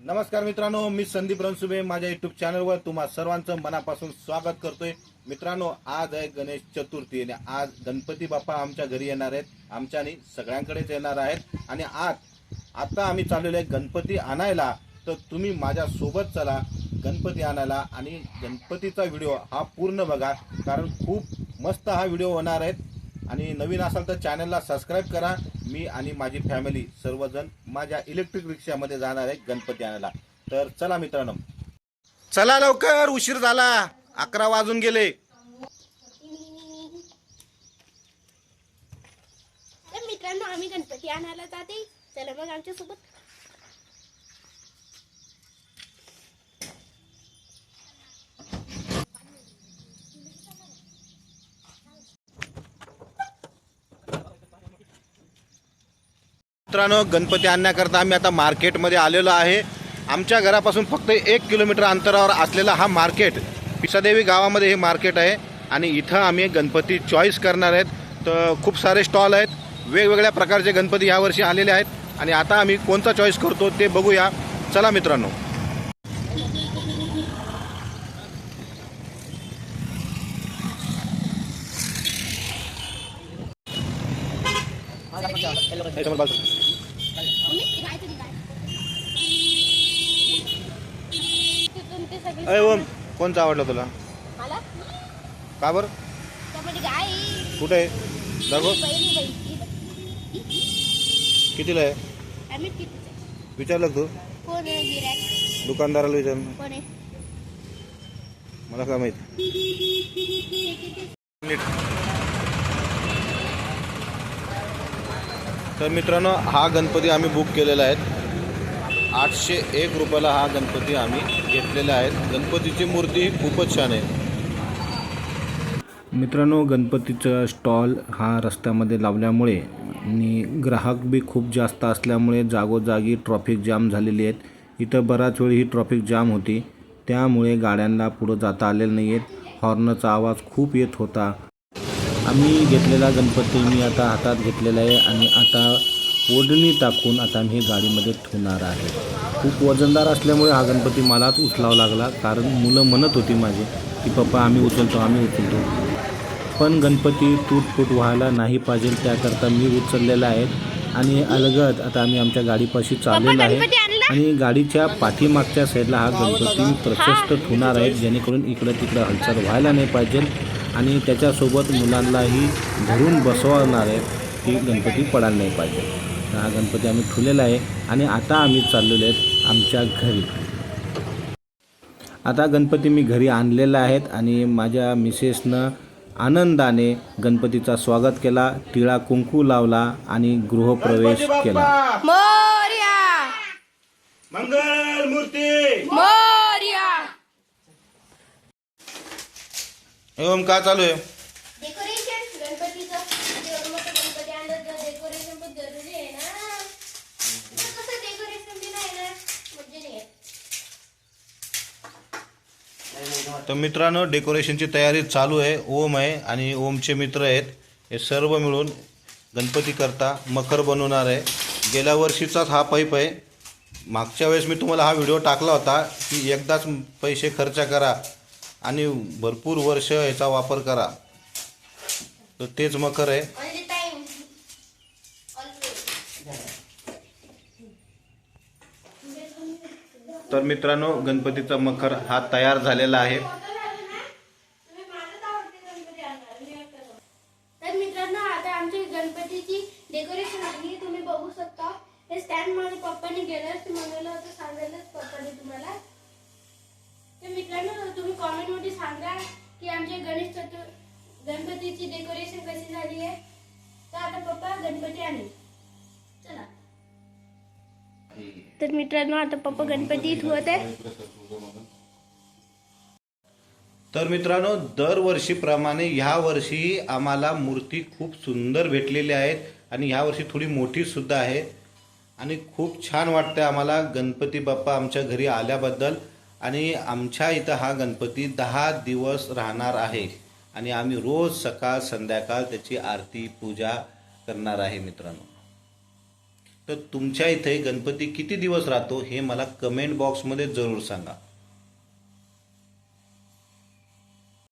नमस्कार मित्रांनो मी संदीप रणसुबे माझ्या युट्यूब चॅनलवर तुम्हा सर्वांचं मनापासून स्वागत करतोय. मित्रांनो आज आहे गणेश चतुर्थी आणि आज गणपती बाप्पा आमच्या घरी येणार आहेत. आमच्या आणि सगळ्यांकडेच येणार आहेत. आणि आज आता आम्ही चाललेलो आहे गणपती आणायला. तर तुम्ही माझ्या सोबत चला गणपती आणायला आणि गणपतीचा व्हिडिओ हा पूर्ण बघा. कारण खूप मस्त हा व्हिडिओ होणार आहे. आणि नवीन असाल तर चॅनलला सबस्क्राईब करा. मी आणि माझी फॅमिली सर्वजण माझ्या इलेक्ट्रिक रिक्षामध्ये जाणार आहे गणपती आणायला. तर चला मित्रांनो. चला लवकर उशीर झाला. अकरा वाजून गेले. मित्रांनो आम्ही गणपती आणायला जाते. चला मग आमच्यासोबत मित्रांनो गणपती आणण्याकरता आम्ही आता मार्केटमध्ये आलेलो आहे. आमच्या घरापासून फक्त एक किलोमीटर अंतरावर असलेला हा मार्केट पिसादेवी गावामध्ये हे मार्केट आहे. आणि इथं आम्ही गणपती चॉईस करणार आहेत. तर खूप सारे स्टॉल आहेत. वेगवेगळ्या प्रकारचे गणपती यावर्षी आलेले आहेत. आणि आता आम्ही कोणता चॉईस करतो ते बघूया. चला मित्रांनो. अय ओम कोणता आवडला तुला? का बरं? कुठे आहे? दाखव. कितीला आहे? विचारलं तू? दुकानदाराला विचार. मला काय माहीत हे किती तर मित्रांनो हा गणपती आम्ही बुक केलेला आहे. आठशे एक रुपयाला हा गणपती आम्ही घेतलेला आहे. गणपतीची मूर्ती ही खूपच छान आहे. मित्रांनो गणपतीचा स्टॉल हा रस्त्यामध्ये लावल्यामुळे आणि ग्राहक बी खूप जास्त असल्यामुळे जागोजागी ट्रॉफिक जाम झालेली आहेत. इथं बराच वेळ ही ट्रॉफिक जाम होती. त्यामुळे गाड्यांना पुढं जाता आलेलं नाही आहेत हॉर्नचा आवाज खूप येत होता. आम्ही घेतलेला गणपती मी आता हातात घेतलेला आहे आणि आता ओढणी टाकून आता मी गाडीमध्ये ठेवणार आहे. खूप वजनदार असल्यामुळे हा गणपती मलाच उचलावा लागला कारण मुलं म्हणत होती माझी की पप्पा आम्ही उचलतो आम्ही उचलतो. पण गणपती तुटफूट व्हायला नाही पाहिजे त्याकरता मी उचललेला आहे आणि अलगद आता आम्ही आमच्या गाडीपाशी चाललेलो आहे आणि गाडीच्या पाठीमागच्या साईडला हा गणपती प्रशस्त ठेवणार आहे जेणेकरून इकडं तिकडं हालचाल व्हायला नाही पाहिजे. आणि त्याच्यासोबत मुलांनाही धरून बसवणार आहे की गणपती पडायला नाही पाहिजे. तर हा गणपती आम्ही ठेवलेला आहे आणि आता आम्ही चाललेलो आहेत आमच्या घरी. आता गणपती मी घरी आणलेला आहेत आणि माझ्या मिसेसनं आनंदाने गणपतीचा स्वागत केला टिळा कुंकू लावला आणि गृहप्रवेश केला. मोर्या! मंगल मूर्ती! एवम का चालू आहे? डेकोरेशन गणपतीचं? एवढं मोठं गणपती आणलं तर डेकोरेशन पण जरुरी आहे ना. इथं कसं डेकोरेशन बी नाही ना? म्हणजे नाही. तर मित्रांनो डेकोरेशनची तयारी चालू आहे. ओम आहे आणि ओमचे मित्र आहेत. हे सर्व मिळून गणपती करता मकर बनवणार आहे. गेल्या वर्षीचाच हा पाईप आहे. मागच्या वेळेस मी तुम्हाला हा व्हिडिओ टाकला होता की एकदाच पैसे खर्च करा. आणि भरपूर वर्ष याचा वापर करा. तर तेच मकर आहे. तर मित्रांनो गणपतीचा मखर हा तयार झालेला आहे. तर मित्रांनो आता आमची गणपतीची डेकोरेशन तुम्ही बघू शकता. हे स्टँड माझ्या पप्पाने गेलं म्हणलं होतं सांगायलाच पप्पाने तुम्हाला. तर मित्रांनो कॉमेंटमध्ये सांगा की आमच्या गणेश चतुर गणपतीची डेकोरेशन कशी झाली आहे? तर आता पप्पा गणपती आणेल चला. तर मित्रांनो आता पप्पा गणपती ठेवत आहे तर मित्रांनो दरवर्षीप्रमाणे ह्या वर्षी आम्हाला मूर्ती खूप सुंदर भेटलेली आहेत आणि ह्या वर्षी थोडी मोठी सुद्धा आहे. आणि खूप छान वाटतं आम्हाला गणपती बाप्पा आमच्या घरी आल्याबद्दल. आणि आमच्या इथं हा गणपती दहा दिवस राहणार आहे. आणि आम्ही रोज सकाळ संध्याकाळ त्याची आरती पूजा करणार आहे मित्रांनो. तर तुमच्या इथे गणपती किती दिवस राहतो हे मला कमेंट बॉक्समध्ये जरूर सांगा.